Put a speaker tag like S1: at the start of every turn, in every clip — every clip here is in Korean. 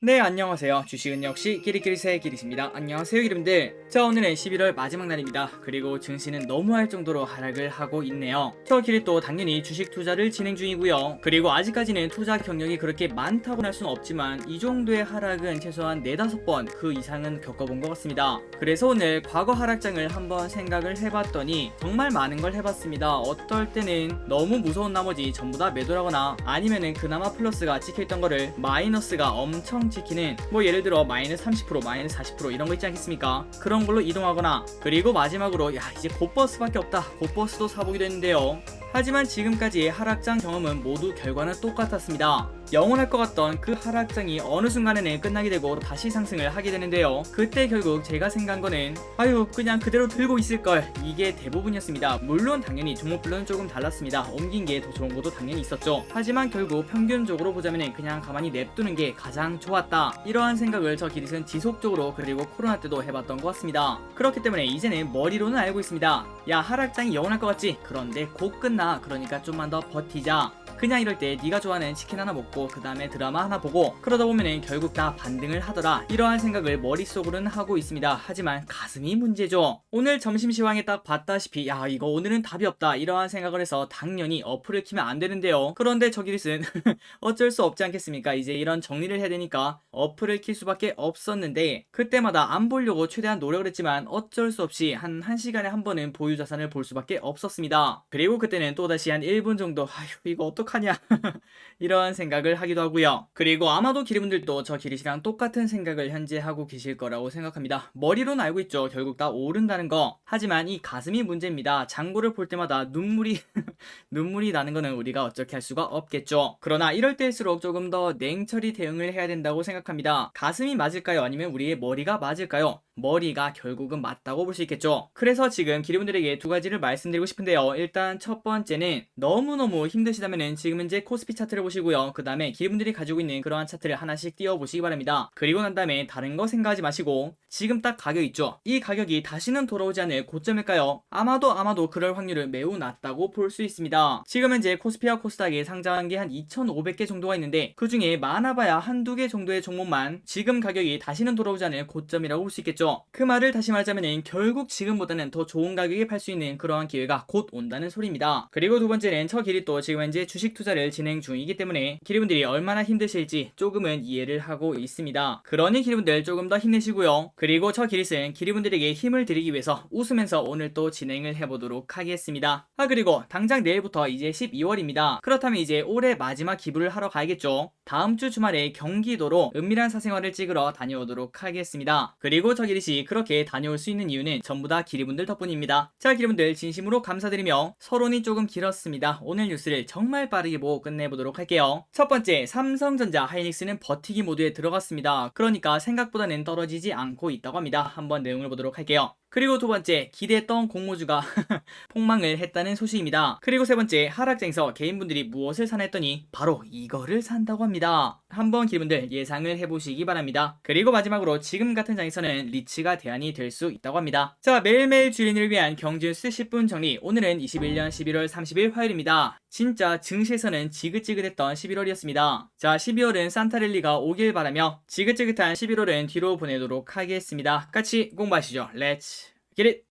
S1: 네 안녕하세요. 주식은 역시 끼리끼리 새 끼리십니다. 안녕하세요 여러분들. 자 오늘은 11월 마지막 날입니다. 그리고 증시는 너무할 정도로 하락을 하고 있네요. 저 길이 또 당연히 주식 투자를 진행 중이고요. 그리고 아직까지는 투자 경력이 그렇게 많다고 할 수는 없지만 이 정도의 하락은 최소한 4, 5번 그 이상은 겪어본 것 같습니다. 그래서 오늘 과거 하락장을 한번 생각을 해봤더니 정말 많은 걸 해봤습니다. 어떨 때는 너무 무서운 나머지 전부 다 매도하거나 아니면은 그나마 플러스가 찍혀있던 거를 마이너스가 엄청 찍히는 뭐 예를 들어 마이너스 30% 마이너스 40% 이런 거 있지 않겠습니까? 그런 걸로 이동하거나 그리고 마지막으로 야 이제 곧버스밖에 없다. 곧버스도 사보기도 했는데요. 하지만 지금까지의 하락장 경험은 모두 결과는 똑같았습니다. 영원할 것 같던 그 하락장이 어느 순간에는 끝나게 되고 다시 상승을 하게 되는데요. 그때 결국 제가 생각한 거는 아유 그냥 그대로 들고 있을 걸 이게 대부분이었습니다. 물론 당연히 종목별로는 조금 달랐습니다. 옮긴 게 더 좋은 것도 당연히 있었죠. 하지만 결국 평균적으로 보자면 그냥 가만히 냅두는 게 가장 좋았다. 이러한 생각을 저 기릿은 지속적으로 그리고 코로나 때도 해봤던 것 같습니다. 그렇기 때문에 이제는 머리로는 알고 있습니다. 야 하락장이 영원할 것 같지? 그런데 곧 끝나. 그러니까 좀만 더 버티자. 그냥 이럴 때 네가 좋아하는 치킨 하나 먹고 그 다음에 드라마 하나 보고 그러다 보면은 결국 다 반등을 하더라. 이러한 생각을 머릿속으로는 하고 있습니다. 하지만 가슴이 문제죠. 오늘 점심시황에 딱 봤다시피 야 이거 오늘은 답이 없다. 이러한 생각을 해서 당연히 어플을 키면 안 되는데요. 그런데 저기릿은 어쩔 수 없지 않겠습니까? 이제 이런 정리를 해야 되니까 어플을 킬 수밖에 없었는데 그때마다 안 보려고 최대한 노력을 했지만 어쩔 수 없이 한 1시간에 한 번은 보유 자산을 볼 수밖에 없었습니다. 그리고 그때는 또다시 한 1분 정도 아휴 이거 어떡 어떡하냐? 이런 생각을 하기도 하고요. 그리고 아마도 기리분들도 저 기리시랑 똑같은 생각을 현재 하고 계실 거라고 생각합니다. 머리로는 알고 있죠. 결국 다 오른다는 거. 하지만 이 가슴이 문제입니다. 장구를 볼 때마다 눈물이 눈물이 나는 거는 우리가 어떻게 할 수가 없겠죠. 그러나 이럴 때일수록 조금 더 냉철히 대응을 해야 된다고 생각합니다. 가슴이 맞을까요? 아니면 우리의 머리가 맞을까요 머리가 결국은 맞다고 볼 수 있겠죠. 그래서 지금 기리분들에게 두 가지를 말씀드리고 싶은데요. 일단 첫 번째는 너무너무 힘드시다면 지금 현재 코스피 차트를 보시고요. 그 다음에 기리분들이 가지고 있는 그러한 차트를 하나씩 띄워보시기 바랍니다. 그리고 난 다음에 다른 거 생각하지 마시고 지금 딱 가격 있죠. 이 가격이 다시는 돌아오지 않을 고점일까요? 아마도 아마도 그럴 확률은 매우 낮다고 볼 수 있습니다. 지금 현재 코스피와 코스닥에 상장한 게 한 2,500개 정도가 있는데 그 중에 많아봐야 한두 개 정도의 종목만 지금 가격이 다시는 돌아오지 않을 고점이라고 볼 수 있겠죠. 그 말을 다시 말하자면 결국 지금보다는 더 좋은 가격에 팔 수 있는 그러한 기회가 곧 온다는 소리입니다. 그리고 두 번째는 저 길이 또 지금 현재 주식 투자를 진행 중이기 때문에 기리분들이 얼마나 힘드실지 조금은 이해를 하고 있습니다. 그러니 기리분들 조금 더 힘내시고요. 그리고 저 기릿은 기리분들에게 힘을 드리기 위해서 웃으면서 오늘 또 진행을 해보도록 하겠습니다. 아 그리고 당장 내일부터 이제 12월입니다. 그렇다면 이제 올해 마지막 기부를 하러 가야겠죠. 다음 주 주말에 경기도로 은밀한 사생활을 찍으러 다녀오도록 하겠습니다. 그리고 저기 릿이 그렇게 다녀올 수 있는 이유는 전부 다 기리분들 덕분입니다. 자 기리분들 진심으로 감사드리며 서론이 조금 길었습니다. 오늘 뉴스를 정말 빠르게 보고 끝내보도록 할게요. 첫 번째 삼성전자 하이닉스는 버티기 모드에 들어갔습니다. 그러니까 생각보다는 떨어지지 않고 있다고 합니다. 한번 내용을 보도록 할게요. 그리고 두 번째, 기대했던 공모주가 폭망을 했다는 소식입니다. 그리고 세 번째, 하락장에서 개인분들이 무엇을 사나 했더니 바로 이거를 산다고 합니다. 한번 기분들 예상을 해보시기 바랍니다. 그리고 마지막으로 지금 같은 장에서는 리츠가 대안이 될 수 있다고 합니다. 자, 매일매일 주인을 위한 경제 뉴스 10분 정리. 오늘은 21년 11월 30일 화요일입니다. 진짜 증시에서는 지긋지긋했던 11월이었습니다. 자, 12월은 산타랠리가 오길 바라며 지긋지긋한 11월은 뒤로 보내도록 하겠습니다. 같이 공부하시죠. 렛츠 기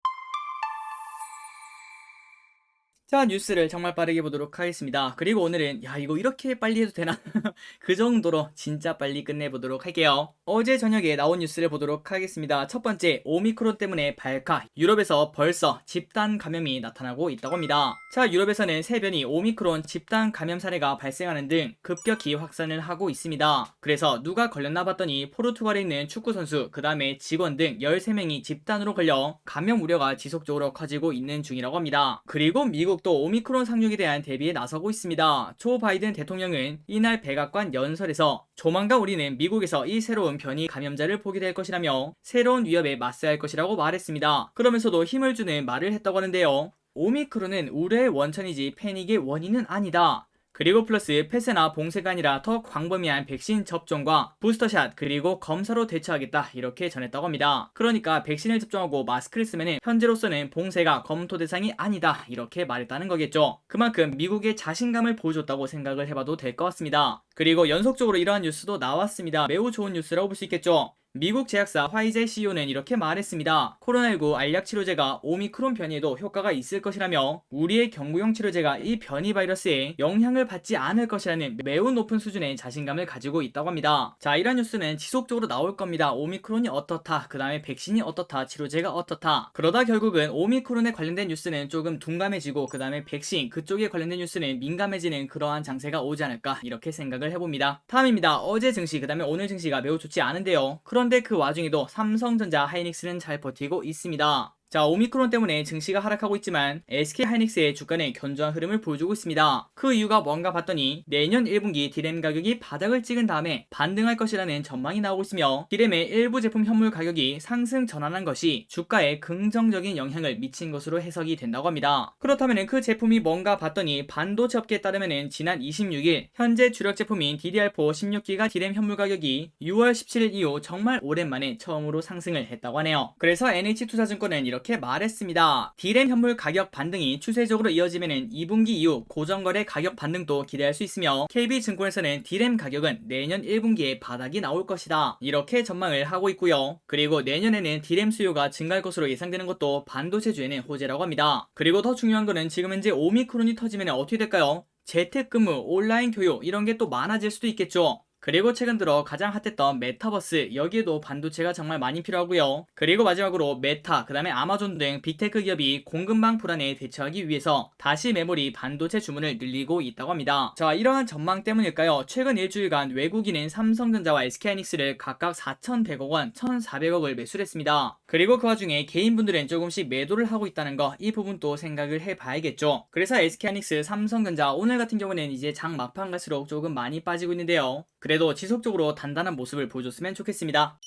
S1: 자 뉴스를 정말 빠르게 보도록 하겠습니다. 그리고 오늘은 야 이거 이렇게 빨리 해도 되나? 그 정도로 진짜 빨리 끝내보도록 할게요. 어제 저녁에 나온 뉴스를 보도록 하겠습니다. 첫 번째 오미크론 때문에 발카 유럽에서 벌써 집단 감염이 나타나고 있다고 합니다. 자 유럽에서는 세변이 오미크론 집단 감염 사례가 발생하는 등 급격히 확산을 하고 있습니다. 그래서 누가 걸렸나 봤더니 포르투갈에 있는 축구선수 그 다음에 직원 등 13명이 집단으로 걸려 감염 우려가 지속적으로 커지고 있는 중이라고 합니다. 그리고 미국 또 오미크론 상륙에 대한 대비에 나서고 있습니다. 조 바이든 대통령은 이날 백악관 연설에서 조만간 우리는 미국에서 이 새로운 변이 감염자를 보게 될 것이라며 새로운 위협에 맞서야 할 것이라고 말했습니다. 그러면서도 힘을 주는 말을 했다고 하는데요. 오미크론은 우려의 원천이지 패닉의 원인은 아니다. 그리고 플러스 폐쇄나 봉쇄가 아니라 더 광범위한 백신 접종과 부스터샷 그리고 검사로 대처하겠다 이렇게 전했다고 합니다. 그러니까 백신을 접종하고 마스크를 쓰면 현재로서는 봉쇄가 검토 대상이 아니다 이렇게 말했다는 거겠죠. 그만큼 미국의 자신감을 보여줬다고 생각을 해봐도 될 것 같습니다. 그리고 연속적으로 이러한 뉴스도 나왔습니다. 매우 좋은 뉴스라고 볼 수 있겠죠. 미국 제약사 화이제 CEO는 이렇게 말했습니다. 코로나19 알약 치료제가 오미크론 변이에도 효과가 있을 것이라며 우리의 경구용 치료제가 이 변이 바이러스에 영향을 받지 않을 것이라는 매우 높은 수준의 자신감을 가지고 있다고 합니다. 자, 이런 뉴스는 지속적으로 나올 겁니다. 오미크론이 어떻다, 그 다음에 백신이 어떻다, 치료제가 어떻다. 그러다 결국은 오미크론에 관련된 뉴스는 조금 둔감해지고 그 다음에 백신 그쪽에 관련된 뉴스는 민감해지는 그러한 장세가 오지 않을까 이렇게 생각을 해봅니다. 다음입니다. 어제 증시 그 다음에 오늘 증시가 매우 좋지 않은데요. 그런 데 그 와중에도 삼성전자 하이닉스는 잘 버티고 있습니다. 자, 오미크론 때문에 증시가 하락하고 있지만 SK 하이닉스의 주가는 견조한 흐름을 보여주고 있습니다. 그 이유가 뭔가 봤더니 내년 1분기 디램 가격이 바닥을 찍은 다음에 반등할 것이라는 전망이 나오고 있으며 디램의 일부 제품 현물 가격이 상승 전환한 것이 주가에 긍정적인 영향을 미친 것으로 해석이 된다고 합니다. 그렇다면 그 제품이 뭔가 봤더니 반도체 업계에 따르면 지난 26일 현재 주력 제품인 DDR4 16기가 디램 현물 가격이 6월 17일 이후 정말 오랜만에 처음으로 상승을 했다고 하네요. 그래서 NH투자증권은 이렇게 이렇게 말했습니다. 디램 현물 가격 반등이 추세적으로 이어지면 2분기 이후 고정거래 가격 반등도 기대할 수 있으며 KB증권에서는 디램 가격은 내년 1분기에 바닥이 나올 것이다. 이렇게 전망을 하고 있고요. 그리고 내년에는 디램 수요가 증가할 것으로 예상되는 것도 반도체주에는 호재라고 합니다. 그리고 더 중요한 거는 지금 현재 오미크론이 터지면 어떻게 될까요? 재택근무, 온라인 교육 이런 게 또 많아질 수도 있겠죠. 그리고 최근 들어 가장 핫했던 메타버스 여기에도 반도체가 정말 많이 필요하고요. 그리고 마지막으로 메타, 그 다음에 아마존 등 빅테크 기업이 공급망 불안에 대처하기 위해서 다시 메모리 반도체 주문을 늘리고 있다고 합니다. 자, 이러한 전망 때문일까요? 최근 일주일간 외국인은 삼성전자와 SK하이닉스를 각각 4,100억 원, 1,400억을 매수했습니다. 그리고 그 와중에 개인분들은 조금씩 매도를 하고 있다는 거 이 부분 도 생각을 해봐야겠죠. 그래서 SK하이닉스, 삼성전자 오늘 같은 경우는 이제 장 막판 갈수록 조금 많이 빠지고 있는데요. 그래 도 지속적으로 단단한 모습을 보여줬으면 좋겠습니다.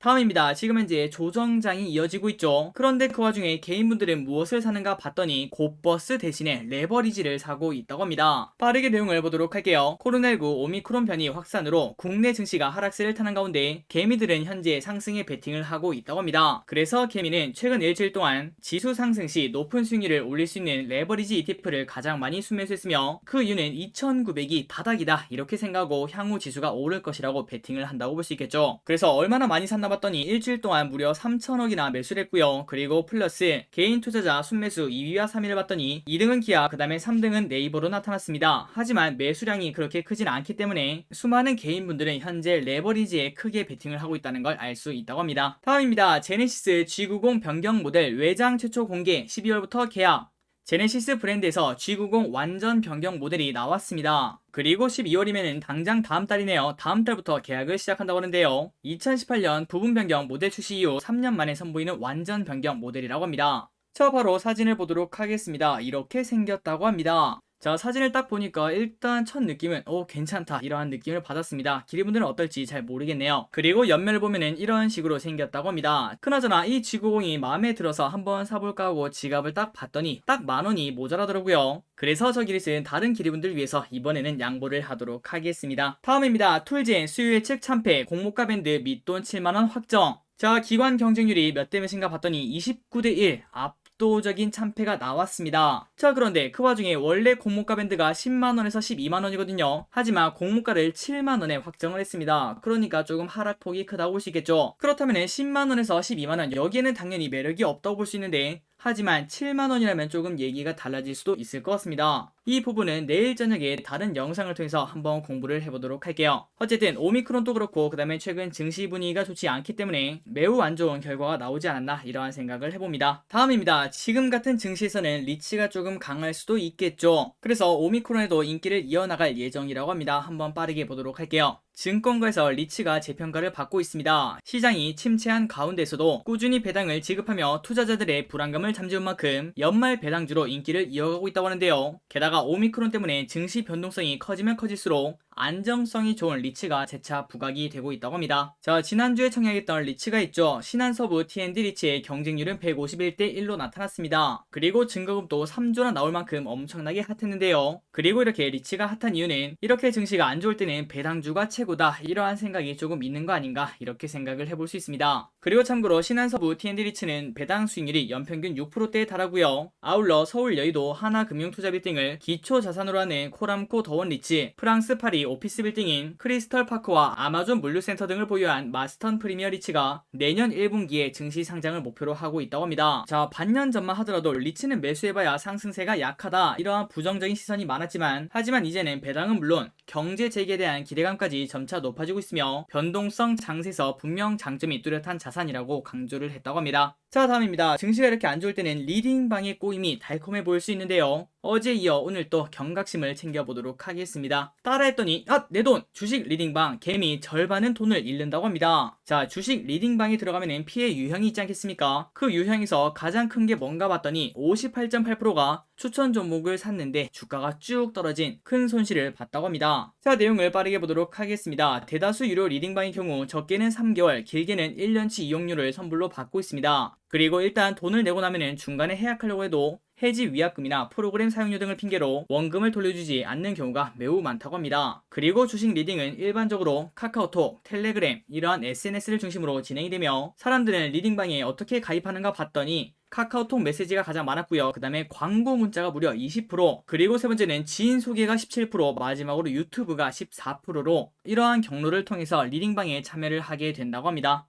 S1: 다음입니다. 지금 현재 조정장이 이어지고 있죠. 그런데 그 와중에 개인분들은 무엇을 사는가 봤더니 곧버스 대신에 레버리지를 사고 있다고 합니다. 빠르게 내용을 보도록 할게요. 코로나19 오미크론 변이 확산으로 국내 증시가 하락세를 타는 가운데 개미들은 현재 상승에 베팅을 하고 있다고 합니다. 그래서 개미는 최근 일주일 동안 지수 상승 시 높은 수익률을 올릴 수 있는 레버리지 ETF를 가장 많이 순매수했으며 그 이유는 2,900이 바닥이다 이렇게 생각하고 향후 지수가 오를 것이라고 베팅을 한다고 볼 수 있겠죠. 그래서 얼마나 많이 샀나 봤더니 일주일 동안 무려 3천억이나 매수를 했고요. 그리고 플러스 개인 투자자 순매수 2위와 3위를 봤더니 2등은 기아, 그 다음에 3등은 네이버로 나타났습니다. 하지만 매수량이 그렇게 크진 않기 때문에 수많은 개인분들은 현재 레버리지에 크게 베팅을 하고 있다는 걸 알 수 있다고 합니다. 다음입니다. 제네시스 G90 변경 모델 외장 최초 공개 12월부터 계약 제네시스 브랜드에서 G90 완전 변경 모델이 나왔습니다. 그리고 12월이면 당장 다음 달이네요. 다음 달부터 계약을 시작한다고 하는데요. 2018년 부분 변경 모델 출시 이후 3년 만에 선보이는 완전 변경 모델이라고 합니다. 자 바로 사진을 보도록 하겠습니다. 이렇게 생겼다고 합니다. 자 사진을 딱 보니까 일단 첫 느낌은 오 괜찮다 이러한 느낌을 받았습니다. 기리분들은 어떨지 잘 모르겠네요. 그리고 옆면을 보면은 이런 식으로 생겼다고 합니다. 그나저나 이 G90이 마음에 들어서 한번 사볼까 하고 지갑을 딱 봤더니 딱 만원이 모자라더라고요. 그래서 저 기릿은 다른 기리분들 위해서 이번에는 양보를 하도록 하겠습니다. 다음입니다. 툴젠 수요 예측 참패 공모가 밴드 밑돈 7만원 확정. 자 기관 경쟁률이 몇 대 몇인가 봤더니 29대 1 앞. 압도적인 참패가 나왔습니다. 자 그런데 그 와중에 원래 공모가 밴드가 10만원에서 12만원이거든요. 하지만 공모가를 7만원에 확정을 했습니다. 그러니까 조금 하락폭이 크다고 볼 수 있겠죠. 그렇다면 10만원에서 12만원 여기에는 당연히 매력이 없다고 볼 수 있는데 하지만 7만원이라면 조금 얘기가 달라질 수도 있을 것 같습니다. 이 부분은 내일 저녁에 다른 영상을 통해서 한번 공부를 해보도록 할게요. 어쨌든 오미크론도 그렇고 그 다음에 최근 증시 분위기가 좋지 않기 때문에 매우 안 좋은 결과가 나오지 않았나 이러한 생각을 해봅니다. 다음입니다. 지금 같은 증시에서는 리치가 조금 강할 수도 있겠죠. 그래서 오미크론에도 인기를 이어나갈 예정이라고 합니다. 한번 빠르게 보도록 할게요. 증권가에서 리츠가 재평가를 받고 있습니다. 시장이 침체한 가운데서도 꾸준히 배당을 지급하며 투자자들의 불안감을 잠재운 만큼 연말 배당주로 인기를 이어가고 있다고 하는데요. 게다가 오미크론 때문에 증시 변동성이 커지면 커질수록 안정성이 좋은 리츠가 재차 부각이 되고 있다고 합니다. 자, 지난주에 청약했던 리츠가 있죠. 신한서부 T&D 리츠의 경쟁률은 151대 1로 나타났습니다. 그리고 증거금도 3조나 나올 만큼 엄청나게 핫했는데요. 그리고 이렇게 리츠가 핫한 이유는 이렇게 증시가 안 좋을 때는 배당주가 최고다 이러한 생각이 조금 있는 거 아닌가 이렇게 생각을 해볼 수 있습니다. 그리고 참고로 신한서부 T&D 리츠는 배당 수익률이 연평균 6%대에 달하고요. 아울러 서울 여의도 하나금융투자 빌딩을 기초 자산으로 하는 코람코 더원 리츠, 프랑스 파리 오피스 빌딩인 크리스털 파크와 아마존 물류센터 등을 보유한 마스턴 프리미어 리츠가 내년 1분기에 증시 상장을 목표로 하고 있다고 합니다. 자, 반년 전만 하더라도 리츠는 매수해봐야 상승세가 약하다 이러한 부정적인 시선이 많았지만 하지만 이제는 배당은 물론 경제 재개에 대한 기대감까지 점차 높아지고 있으며 변동성 장세에서 분명 장점이 뚜렷한 자산이라고 강조를 했다고 합니다. 자 다음입니다. 증시가 이렇게 안 좋을 때는 리딩 방의 꼬임이 달콤해 보일 수 있는데요. 어제 이어 오늘 또 경각심을 챙겨보도록 하겠습니다. 따라했더니 아 내 돈 주식 리딩방 개미 절반은 돈을 잃는다고 합니다. 자 주식 리딩방에 들어가면 피해 유형이 있지 않겠습니까? 그 유형에서 가장 큰 게 뭔가 봤더니 58.8%가 추천 종목을 샀는데 주가가 쭉 떨어진 큰 손실을 봤다고 합니다. 자 내용을 빠르게 보도록 하겠습니다. 대다수 유료 리딩방의 경우 적게는 3개월 길게는 1년치 이용료를 선불로 받고 있습니다. 그리고 일단 돈을 내고 나면은 중간에 해약하려고 해도 해지 위약금이나 프로그램 사용료 등을 핑계로 원금을 돌려주지 않는 경우가 매우 많다고 합니다. 그리고 주식 리딩은 일반적으로 카카오톡, 텔레그램 이러한 SNS를 중심으로 진행이 되며 사람들은 리딩방에 어떻게 가입하는가 봤더니 카카오톡 메시지가 가장 많았고요. 그 다음에 광고 문자가 무려 20%, 그리고 세 번째는 지인 소개가 17%, 마지막으로 유튜브가 14%로 이러한 경로를 통해서 리딩방에 참여를 하게 된다고 합니다.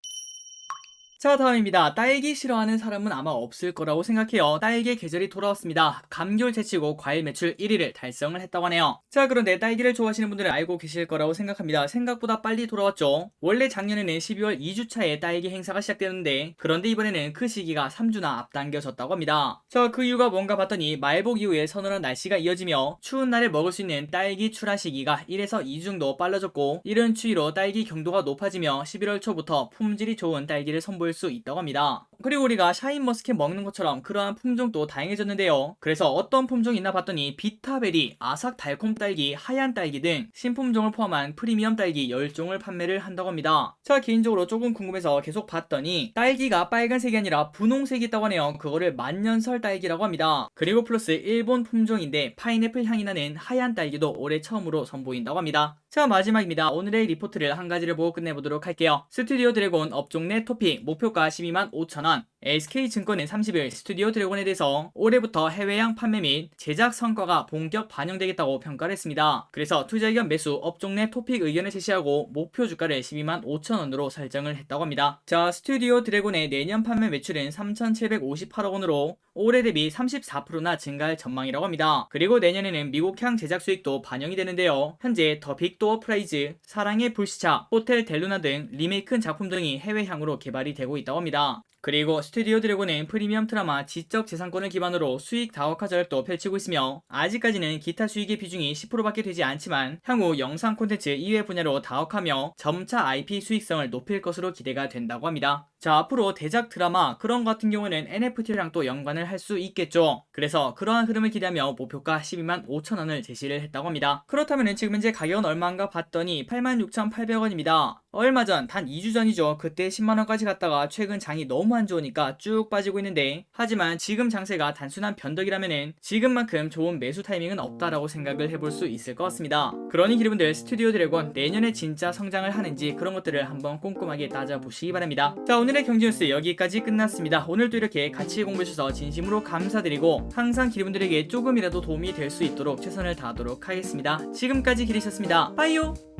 S1: 자 다음입니다. 딸기 싫어하는 사람은 아마 없을 거라고 생각해요. 딸기 계절이 돌아왔습니다. 감귤 제치고 과일 매출 1위를 달성을 했다고 하네요. 자 그런데 딸기를 좋아하시는 분들은 알고 계실 거라고 생각합니다. 생각보다 빨리 돌아왔죠. 원래 작년에는 12월 2주차에 딸기 행사가 시작되었는데 그런데 이번에는 그 시기가 3주나 앞당겨졌다고 합니다. 자 그 이유가 뭔가 봤더니 말복 이후에 서늘한 날씨가 이어지며 추운 날에 먹을 수 있는 딸기 출하 시기가 1에서 2주 정도 빨라졌고 이런 추위로 딸기 경도가 높아지며 11월 초부터 품질이 좋은 딸기를 선보일 수 있다고 합니다. 그리고 우리가 샤인머스켓 먹는 것처럼 그러한 품종도 다양해졌는데요. 그래서 어떤 품종이 있나 봤더니 비타베리, 아삭 달콤 딸기, 하얀 딸기 등 신품종을 포함한 프리미엄 딸기 10종을 판매를 한다고 합니다. 자 개인적으로 조금 궁금해서 계속 봤더니 딸기가 빨간색이 아니라 분홍색이 있다고 하네요. 그거를 만년설 딸기라고 합니다. 그리고 플러스 일본 품종인데 파인애플 향이 나는 하얀 딸기도 올해 처음으로 선보인다고 합니다. 자 마지막입니다. 오늘의 리포트를 한 가지를 보고 끝내보도록 할게요. 스튜디오 드래곤 업종 내 토픽 목표 가 12만 5천원 SK증권은 30일 스튜디오 드래곤에 대해서 올해부터 해외양 판매 및 제작 성과가 본격 반영되겠다고 평가를 했습니다. 그래서 투자 의견 매수 업종 내 토픽 의견을 제시하고 목표 주가를 12만 5천원으로 설정을 했다고 합니다. 자 스튜디오 드래곤의 내년 판매 매출은 3,758억 원으로 올해 대비 34%나 증가할 전망이라고 합니다. 그리고 내년에는 미국향 제작 수익도 반영이 되는데요. 현재 더 빅도어 프라이즈, 사랑의 불시차, 호텔 델루나 등 리메이크 작품 등이 해외향으로 개발이 되고 있다고 합니다. 그리고 스튜디오 드래곤은 프리미엄 드라마 지적 재산권을 기반으로 수익 다각화 전략도 펼치고 있으며 아직까지는 기타 수익의 비중이 10%밖에 되지 않지만 향후 영상 콘텐츠 이외 분야로 다각화하며 점차 IP 수익성을 높일 것으로 기대가 된다고 합니다. 자 앞으로 대작 드라마 그런 것 같은 경우는 NFT랑 또 연관을 할 수 있겠죠. 그래서 그러한 흐름을 기대하며 목표가 12만 5천 원을 제시를 했다고 합니다. 그렇다면 지금 현재 가격은 얼마인가 봤더니 86,800원입니다. 얼마 전 단 2주 전이죠. 그때 10만원까지 갔다가 최근 장이 너무 안 좋으니까 쭉 빠지고 있는데 하지만 지금 장세가 단순한 변덕이라면은 지금만큼 좋은 매수 타이밍은 없다라고 생각을 해볼 수 있을 것 같습니다. 그러니 기분들 스튜디오 드래곤 내년에 진짜 성장을 하는지 그런 것들을 한번 꼼꼼하게 따져보시기 바랍니다. 자 오늘의 경제뉴스 여기까지 끝났습니다. 오늘도 이렇게 같이 공부해주셔서 진심으로 감사드리고 항상 기분들에게 조금이라도 도움이 될 수 있도록 최선을 다하도록 하겠습니다. 지금까지 기리셨습니다. 빠이요!